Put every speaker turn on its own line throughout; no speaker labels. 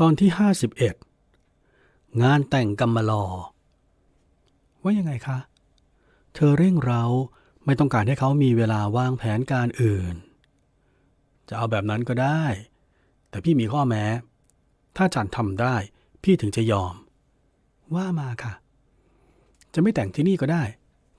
ตอนที่ห้าสิบเอ็ดงานแต่งกำมะลอ ว่ายังไงคะ เธอเร่งเร้าไม่ต้องการให้เขามีเวลาวางแผนการอื่น จะเอาแบบนั้นก็ได้ แต่พี่มีข้อแม้ ถ้าจันทำได้ พี่ถึงจะยอม ว่ามาค่ะ จะไม่แต่งที่นี่ก็ได้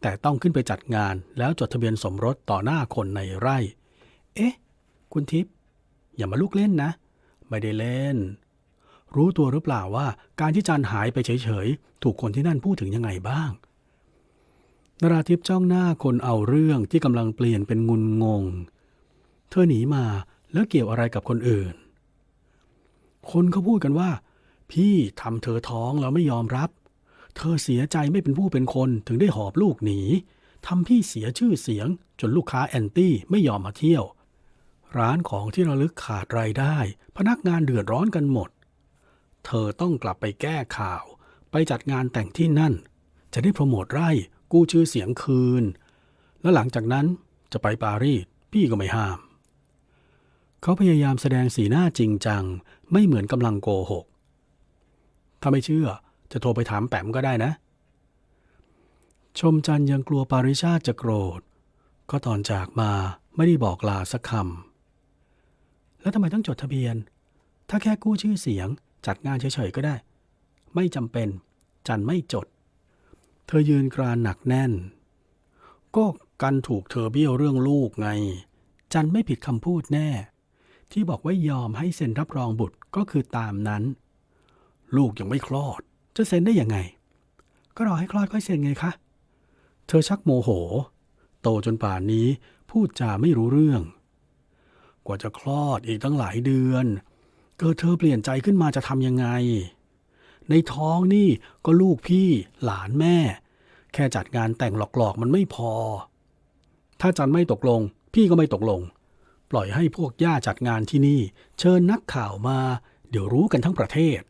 แต่ต้องขึ้นไปจัดงานแล้วจดทะเบียนสมรสต่อหน้าคนในไร่ เอ๊ะ คุณทิพย์อย่ามาลูกเล่นนะ ไม่ได้เล่น รู้ตัวหรือเปล่าว่าการที่จันหายไปเฉยๆ ถูกคนที่นั่นพูดถึงยังไงบ้าง นราทิพย์จ้องหน้าคนเอาเรื่องที่กำลังเปลี่ยนเป็นงุนงง เธอหนีมาแล้วเกี่ยวอะไรกับคนอื่น คนเขาพูดกันว่า พี่ทำเธอท้องแล้วไม่ยอมรับ เธอเสียใจไม่เป็นผู้เป็นคนถึงได้หอบลูกหนีทำพี่เสียชื่อเสียง จนลูกค้าแอนตี้ไม่ยอมมาเที่ยว ร้านของที่ระลึกขาดรายได้ พนักงานเดือดร้อนกันหมด เธอต้องกลับไปแก้ข่าว ไปจัดงานแต่งที่นั่น จะได้โปรโมทไร่กู้ชื่อเสียงคืน แล้วหลังจากนั้นจะไปปารีสพี่ก็ไม่ห้าม เขาพยายามแสดงสีหน้าจริงจัง ไม่เหมือนกำลังโกหก ถ้าไม่เชื่อจะโทรไปถามแปมก็ได้นะ ชมจันทร์ยังกลัวปาริชาติจะโกรธ ก็ตอนจากมาไม่ได้บอกลาสักคำแล้วทำไมต้องจดทะเบียน ถ้าแค่กู้ชื่อเสียง จัดงานเฉยๆก็ได้ ไม่จำเป็น จันไม่จด เธอยืนกรานหนักแน่น ก็กันถูกเธอเบี้ยวเรื่องลูกไง จันไม่ผิดคำพูดแน่ ที่บอกว่ายอมให้เซ็นรับรองบุตรก็คือตามนั้น ลูกยังไม่คลอด จะเซ็นได้ยังไง ก็รอให้คลอดค่อยเซ็นไงคะเธอชักโมโห โตจนป่านนี้พูดจาไม่รู้เรื่อง กว่าจะคลอดอีกตั้งหลายเดือน เกิดเธอเปลี่ยนใจขึ้นมาจะทำยังไง ในท้องนี่ก็ลูกพี่หลานแม่ แค่จัดงานแต่งหลอกๆมันไม่พอ ถ้าจันไม่ตกลง พี่ก็ไม่ตกลง ปล่อยให้พวกย่าจัดงานที่นี่ เชิญนักข่าวมา เดี๋ยวรู้กันทั้งประเทศ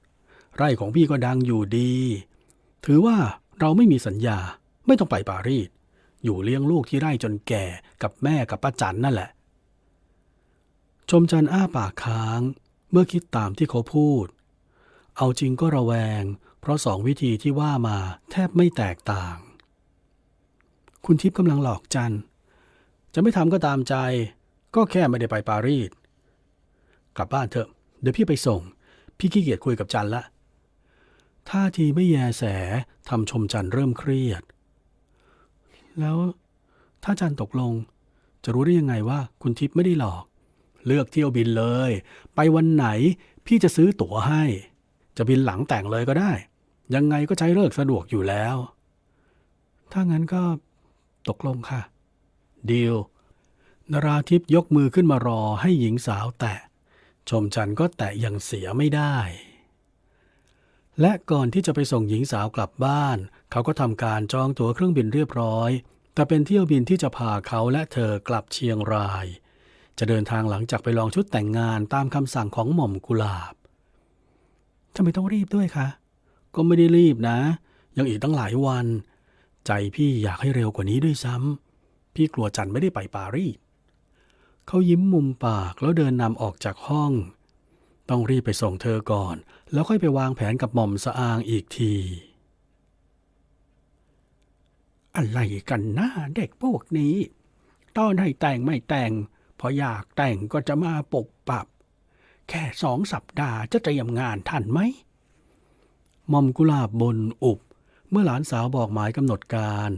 ไร่ของพี่ก็ดังอยู่ดี ถือว่าเราไม่มีสัญญาไม่ต้องไปปารีสอยู่เลี้ยงลูกที่ไร่จนแก่กับแม่กับป้าจันนั่นแหละ ชมจันอ้าปากค้าง เมื่อคิดตามที่เขาพูด เอาจริงก็ระแวง เพราะสองวิธีที่ว่ามาแทบไม่แตกต่าง คุณทิพย์กำลังหลอกจัน จะไม่ทำก็ตามใจ ก็แค่ไม่ได้ไปปารีส กลับบ้านเถอะ เดี๋ยวพี่ไปส่ง พี่ขี้เกียจคุยกับจันละ ท่าทีไม่แยแสทำชมจันเริ่มเครียด แล้วถ้าจันตกลง จะรู้ได้ยังไงว่าคุณทิพย์ไม่ได้หลอก เลือกเที่ยวบินเลย ไปวันไหนพี่จะซื้อตั๋วให้ จะบินหลังแต่งเลยก็ได้ ยังไงก็ใช้เลิกสะดวกอยู่แล้ว ถ้างั้นก็ตกลงค่ะดีลนราทิพย์ยกมือขึ้นมารอให้หญิงสาวแตะ ชมจันก็แตะอย่างเสียไม่ได้ และก่อนที่จะไปส่งหญิงสาวกลับบ้าน เขาก็ทำการจองตั๋วเครื่องบินเรียบร้อย แต่เป็นเที่ยวบินที่จะพาเขาและเธอกลับเชียงราย จะเดินทางหลังจากไปลองชุดแต่งงานตามคำสั่งของหม่อมกุลาบทำไมต้องรีบด้วยคะ ก็ไม่ได้รีบนะ ยังอีกตั้งหลายวัน ใจพี่อยากให้เร็วกว่านี้ด้วยซ้ำพี่กลัวจันไม่ได้ไปปารีสเขายิ้มมุมปากแล้วเดินนำออกจากห้อง ต้องรีบไปส่งเธอก่อน แล้วค่อยไปวางแผนกับหม่อมสะอางอีกที อะไรกันนะเด็กพวกนี้ ตอนให้แต่งไม่แต่ง พออยากแต่งก็จะมาปกปับ แค่สองสัปดาห์จะเตรียมงานทันไหมมอมกุลาบบนอุบ เมื่อหลานสาวบอกหมายกำหนดการ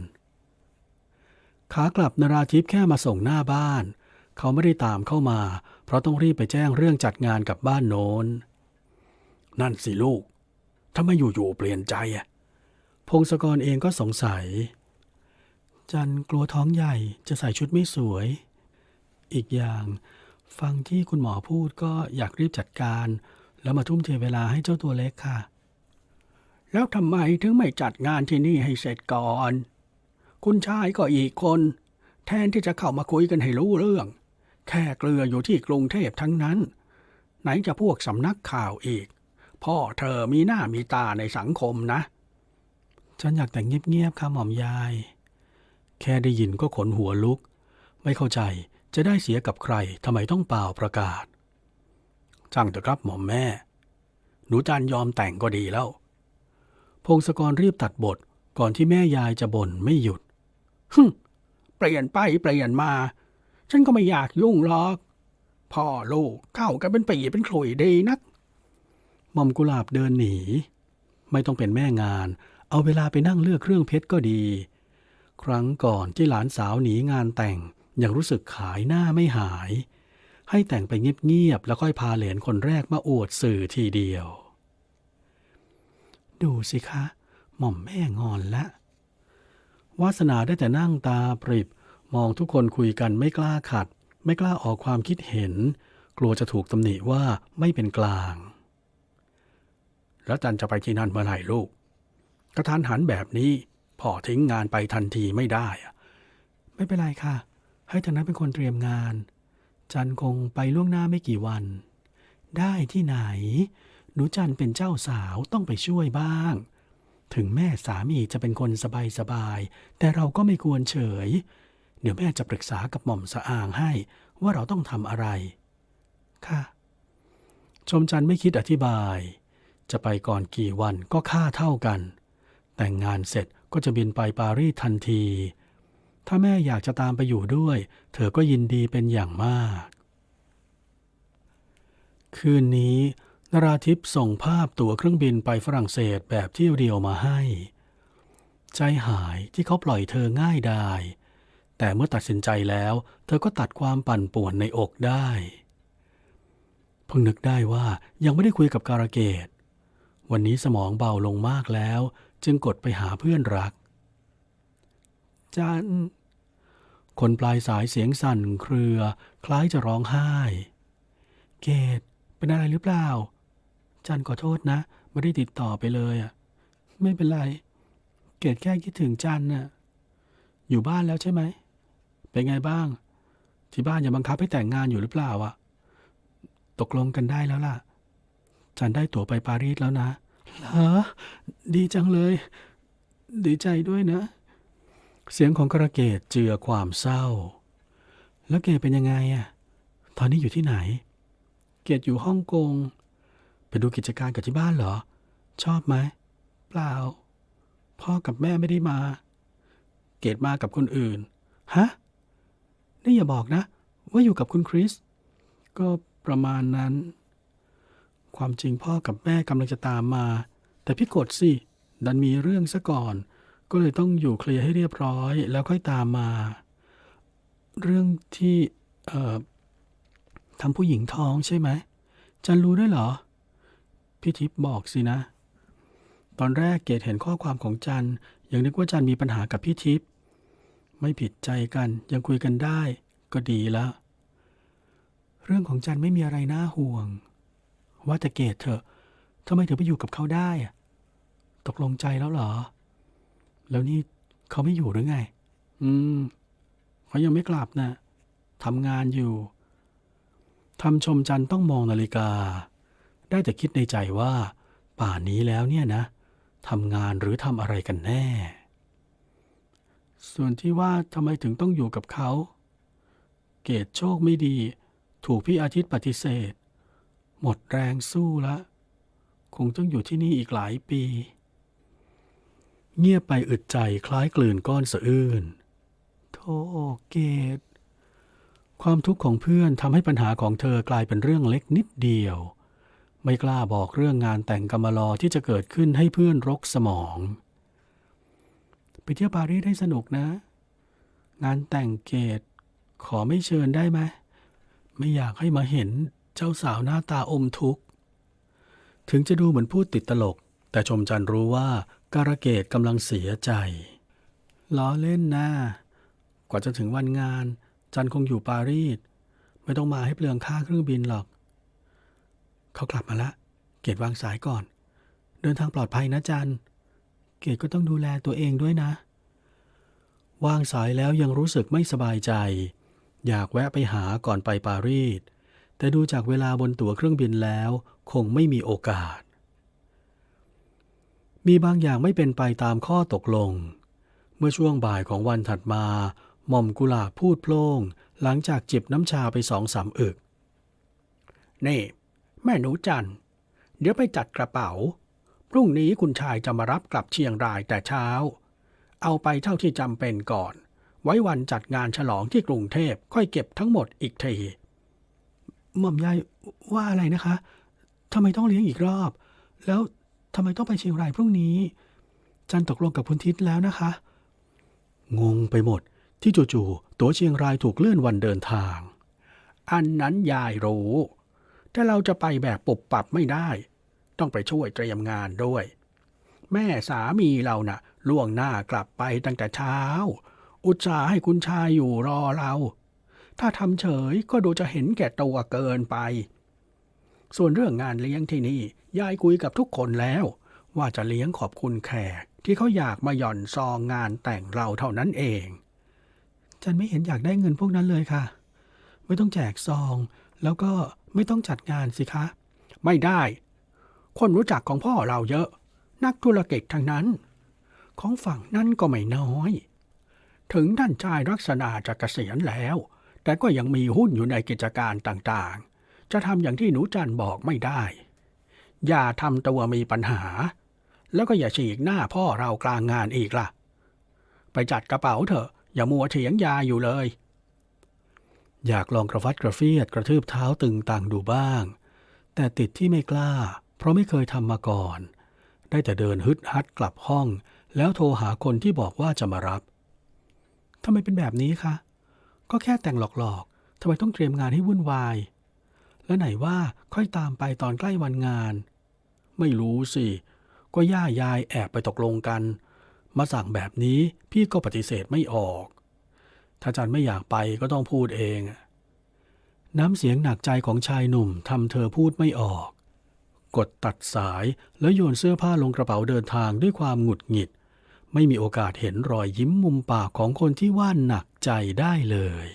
ขากลับนราทิพย์แค่มาส่งหน้าบ้าน เขาไม่ได้ตามเข้ามา เพราะต้องรีบไปแจ้งเรื่องจัดงานกับบ้านโน้น นั่นสิลูกทำไมอยู่ๆเปลี่ยนใจอะพงศกรเองก็สงสัย จันกลัวท้องใหญ่จะใส่ชุดไม่สวย อีกอย่าง ฟังที่คุณหมอพูดก็อยากรีบจัดการ แล้วมาทุ่มเทเวลาให้เจ้าตัวเล็กค่ะ แล้วทำไมถึงไม่จัดงานที่นี่ให้เสร็จก่อน คุณชายก็อีกคน แทนที่จะเข้ามาคุยกันให้รู้เรื่อง แค่เกลืออยู่ที่กรุงเทพทั้งนั้น ไหนจะพวกสำนักข่าวอีก พ่อเธอมีหน้ามีตาในสังคมนะ ฉันอยากแต่งเงียบๆค่ะหม่อมยาย แค่ได้ยินก็ขนหัวลุก ไม่เข้าใจ จะได้เสียกับใครทำไมต้องเป่าประกาศช่างเถอะครับหม่อมแม่ หนูจันยอมแต่งก็ดีแล้ว พงศกรรีบตัดบทก่อนที่แม่ยายจะบ่นไม่หยุดฮึมเปลี่ยนไปเปลี่ยนมา ฉันก็ไม่อยากยุ่งหรอก พ่อลูกเข้ากันเป็นปีเป็นขลุยดีนักหม่อมกุหลาบเดินหนี ไม่ต้องเป็นแม่งาน เอาเวลาไปนั่งเลือกเครื่องเพชรก็ดี ครั้งก่อนที่หลานสาวหนีงานแต่ง ยังรู้สึกขายหน้าไม่หาย ให้แต่งไปเงียบๆแล้วค่อยพาเหลนคนแรกมาอวดสื่อทีเดียว ดูสิคะ หม่อมแม่งอนละวาสนาได้แต่นั่งตาปริบ มองทุกคนคุยกันไม่กล้าขัด ไม่กล้าออกความคิดเห็น กลัวจะถูกตำหนิว่าไม่เป็นกลาง แล้วจันจะไปที่นั่นเมื่อไหร่ลูก กระทันหันแบบนี้พ่อทิ้งงานไปทันทีไม่ได้อะไม่เป็นไรค่ะ ให้ทางนั้นเป็นคนเตรียมงาน จันคงไปล่วงหน้าไม่กี่วัน ได้ที่ไหน หนูจันเป็นเจ้าสาวต้องไปช่วยบ้าง ถึงแม่สามีจะเป็นคนสบายๆแต่เราก็ไม่ควรเฉย เดี๋ยวแม่จะปรึกษากับหม่อมสะอางให้ว่าเราต้องทำอะไร ค่ะ ชมจันไม่คิดอธิบาย จะไปก่อนกี่วันก็ค่าเท่ากัน แต่งงานเสร็จก็จะบินไปปารีสทันที ถ้าแม่อยากจะตามไปอยู่ด้วย เธอก็ยินดีเป็นอย่างมาก คืนนี้นราทิพย์ส่งภาพตั๋วเครื่องบินไปฝรั่งเศสแบบที่เรียวมาให้ ใจหายที่เขาปล่อยเธอง่ายดายแต่เมื่อตัดสินใจแล้ว เธอก็ตัดความปั่นป่วนในอกได้ เพิ่งนึกได้ว่ายังไม่ได้คุยกับการะเกดวันนี้สมองเบาลงมากแล้ว จึงกดไปหาเพื่อนรัก จัน คนปลายสายเสียงสั่นเครือ คล้ายจะร้องไห้ เกดเป็นอะไรหรือเปล่า จันขอโทษนะ ไม่ได้ติดต่อไปเลยอะ ไม่เป็นไร เกดแค่คิดถึงจันน่ะ อยู่บ้านแล้วใช่ไหม เป็นไงบ้าง ที่บ้านยังบังคับให้แต่งงานอยู่หรือเปล่าอะ ตกลงกันได้แล้วล่ะ จันได้ตั๋วไปปารีสแล้วนะเหรอดีจังเลย ดีใจด้วยนะ เสียงของกระเกดเจือความเศร้า แล้วเกดเป็นยังไงอะตอนนี้อยู่ที่ไหน เกดอยู่ฮ่องกง ไปดูกิจการกับที่บ้านเหรอ ชอบไหม เปล่า พ่อกับแม่ไม่ได้มา เกดมากับคนอื่น ฮะ นี่อย่าบอกนะ ว่าอยู่กับคุณคริส ก็ประมาณนั้น ความจริงพ่อกับแม่กำลังจะตามมา แต่พี่กดสิ ดันมีเรื่องซะก่อน ก็เลยต้องอยู่เคลียร์ให้เรียบร้อย แล้วค่อยตามมา เรื่องที่ทำผู้หญิงท้องใช่ไหมจันรู้ด้วยเหรอ พี่ทิพย์บอกสินะ ตอนแรกเกดเห็นข้อความของจันยังนึกว่าจันมีปัญหากับพี่ทิพย์ไม่ผิดใจกันยังคุยกันได้ ก็ดีแล้ว เรื่องของจันไม่มีอะไรน่าห่วง ว่าแต่เกดเถอะทำไมถึงไปอยู่กับเขาได้อะตกลงใจแล้วเหรอ แล้วนี่เขาไม่อยู่หรือไง อืมเขายังไม่กลับนะทำงานอยู่ทำชมจันทร์ต้องมองนาฬิกา ได้แต่คิดในใจว่า ป่านนี้แล้วเนี่ยนะทำงานหรือทำอะไรกันแน่ ส่วนที่ว่าทำไมถึงต้องอยู่กับเขา เกตโชคไม่ดี ถูกพี่อาทิตย์ปฏิเสธ หมดแรงสู้ละ คงต้องอยู่ที่นี่อีกหลายปี เงียบไปอึดใจคล้ายกลืนก้อนสะอื้นโธ่เกต ความทุกข์ของเพื่อนทำให้ปัญหาของเธอกลายเป็นเรื่องเล็กนิดเดียว ไม่กล้าบอกเรื่องงานแต่งกำมลอที่จะเกิดขึ้นให้เพื่อนรกสมอง ไปเที่ยวปารีสให้สนุกนะ งานแต่งเกต ขอไม่เชิญได้ไหม ไม่อยากให้มาเห็นเจ้าสาวหน้าตาอมทุกข์ ถึงจะดูเหมือนพูดติดตลก แต่ชมจันทร์รู้ว่า การะเกดกำลังเสียใจ ล้อเล่นนะกว่าจะถึงวันงาน จันคงอยู่ปารีส ไม่ต้องมาให้เปลืองค่าเครื่องบินหรอก เขากลับมาละ เกดวางสายก่อน เดินทางปลอดภัยนะจัน เกดก็ต้องดูแลตัวเองด้วยนะ วางสายแล้วยังรู้สึกไม่สบายใจ อยากแวะไปหาก่อนไปปารีส แต่ดูจากเวลาบนตั๋วเครื่องบินแล้ว คงไม่มีโอกาส มีบางอย่างไม่เป็นไปตามข้อตกลง เมื่อช่วงบ่ายของวันถัดมาหม่อมกุหลาบพูดโพล่งหลังจากจิบน้ำชาไปสองสามอึก นี่ แม่หนูจัน เดี๋ยวไปจัดกระเป๋า พรุ่งนี้คุณชายจะมารับกลับเชียงรายแต่เช้า เอาไปเท่าที่จำเป็นก่อน ไว้วันจัดงานฉลองที่กรุงเทพค่อยเก็บทั้งหมดอีกทีหม่อมยายว่าอะไรนะคะทำไมต้องเลี้ยงอีกรอบ แล้ว ทำไมต้องไปเชียงรายพรุ่งนี้ จันตกลงกับคุณทิศแล้วนะคะ งงไปหมดที่จู่ๆตั๋วเชียงรายถูกเลื่อนวันเดินทาง อันนั้นยายรู้ แต่เราจะไปแบบปุบปับไม่ได้ ต้องไปช่วยเตรียมงานด้วย แม่สามีเรานะ่ะ ล่วงหน้ากลับไปตั้งแต่เช้า อุตส่าห์ให้คุณชายอยู่รอเรา ถ้าทำเฉยก็ดูจะเห็นแก่ตัวเกินไป ส่วนเรื่องงานเลี้ยงที่นี่ ยายคุยกับทุกคนแล้ว ว่าจะเลี้ยงขอบคุณแขกที่เขาอยากมาหย่อนซองงานแต่งเราเท่านั้นเองจันไม่เห็นอยากได้เงินพวกนั้นเลยค่ะ ไม่ต้องแจกซอง แล้วก็ไม่ต้องจัดงานสิคะ ไม่ได้ คนรู้จักของพ่อเราเยอะ นักธุรกิจทั้งนั้น ของฝั่งนั้นก็ไม่น้อย ถึงท่านชายลักษณะจะเกษียณแล้ว แต่ก็ยังมีหุ้นอยู่ในกิจการต่าง จะทำอย่างที่หนูจันบอกไม่ได้ อย่าทำตัวมีปัญหา แล้วก็อย่าฉีกหน้าพ่อเรากลางงานอีกล่ะ ไปจัดกระเป๋าเถอะ อย่ามัวเถียงยาอยู่เลย อยากลองกระฟัดกระเฟียดกระทืบเท้าตึงต่างดูบ้าง แต่ติดที่ไม่กล้า เพราะไม่เคยทำมาก่อน ได้แต่เดินฮึดฮัดกลับห้อง แล้วโทรหาคนที่บอกว่าจะมารับทำไมเป็นแบบนี้คะ ก็แค่แต่งหลอกๆทำไมต้องเตรียมงานให้วุ่นวาย แล้วไหนว่าค่อยตามไปตอนใกล้วันงาน ไม่รู้สิ ก็ย่ายายแอบไปตกลงกัน มาสั่งแบบนี้พี่ก็ปฏิเสธไม่ออก ถ้าจันไม่อยากไปก็ต้องพูดเอง น้ำเสียงหนักใจของชายหนุ่มทำเธอพูดไม่ออก กดตัดสายแล้วโยนเสื้อผ้าลงกระเป๋าเดินทางด้วยความหงุดหงิด ไม่มีโอกาสเห็นรอยยิ้มมุมปากของคนที่ว่านหนักใจได้เลย